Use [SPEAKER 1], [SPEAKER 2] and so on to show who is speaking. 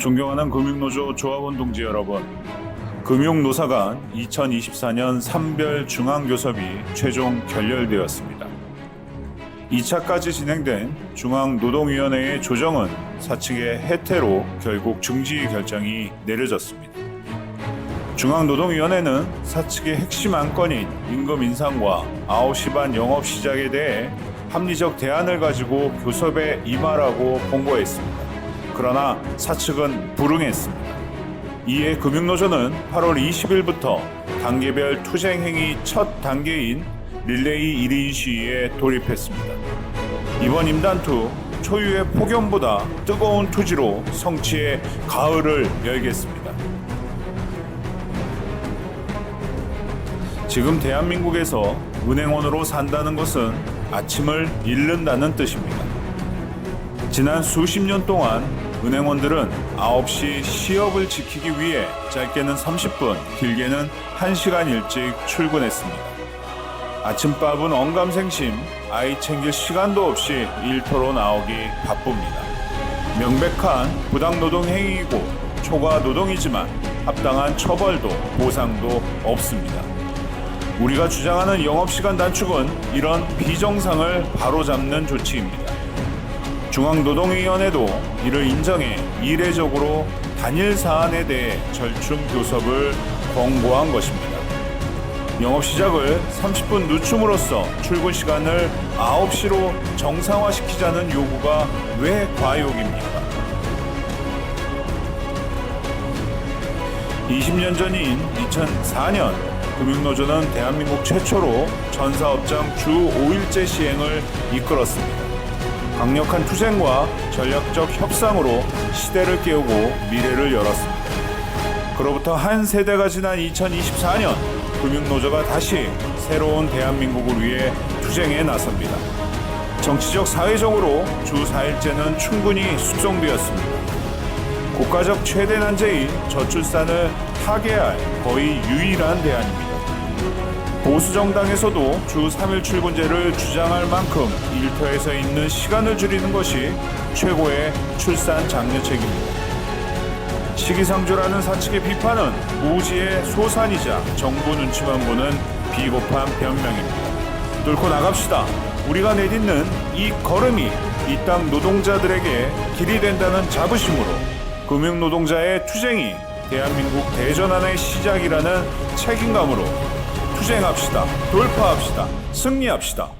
[SPEAKER 1] 존경하는 금융노조 조합원 동지 여러분, 금융노사간 2024년 산별 중앙교섭이 최종 결렬되었습니다. 2차까지 진행된 중앙노동위원회의 조정은 사측의 해태로 결국 중지 결정이 내려졌습니다. 중앙노동위원회는 사측의 핵심 안건인 임금 인상과 9시 반 영업 시작에 대해 합리적 대안을 가지고 교섭에 임하라고 공고했습니다. 그러나 사측은 불응했습니다. 이에 금융노조는 8월 20일부터 단계별 투쟁행위 첫 단계인 릴레이 1인 시위에 돌입했습니다. 이번 임단 투 초유의 폭염보다 뜨거운 투지로 성취의 가을을 열겠습니다. 지금 대한민국에서 은행원으로 산다는 것은 아침을 잃는다는 뜻입니다. 지난 수십 년 동안 은행원들은 9시 시업을 지키기 위해 짧게는 30분, 길게는 1시간 일찍 출근했습니다. 아침밥은 언감생심, 아이 챙길 시간도 없이 일터로 나오기 바쁩니다. 명백한 부당노동 행위이고 초과 노동이지만 합당한 처벌도 보상도 없습니다. 우리가 주장하는 영업시간 단축은 이런 비정상을 바로잡는 조치입니다. 중앙노동위원회도 이를 인정해 이례적으로 단일 사안에 대해 절충 교섭을 권고한 것입니다. 영업 시작을 30분 늦춤으로써 출근 시간을 9시로 정상화시키자는 요구가 왜 과욕입니까? 20년 전인 2004년 금융노조는 대한민국 최초로 전사업장 주 5일제 시행을 이끌었습니다. 강력한 투쟁과 전략적 협상으로 시대를 깨우고 미래를 열었습니다. 그로부터 한 세대가 지난 2024년 금융노조가 다시 새로운 대한민국을 위해 투쟁에 나섭니다. 정치적 사회적으로 주 4일제는 충분히 숙성되었습니다. 국가적 최대 난제인 저출산을 타개할 거의 유일한 대안입니다. 보수 정당에서도 주 3일 출근제를 주장할 만큼 일터에서 있는 시간을 줄이는 것이 최고의 출산 장려책입니다. 시기상조라는 사측의 비판은 무지의 소산이자 정부 눈치만 보는 비겁한 변명입니다. 뚫고 나갑시다. 우리가 내딛는 이 걸음이 이 땅 노동자들에게 길이 된다는 자부심으로 금융노동자의 투쟁이 대한민국 대전환의 시작이라는 책임감으로 투쟁합시다. 돌파합시다. 승리합시다.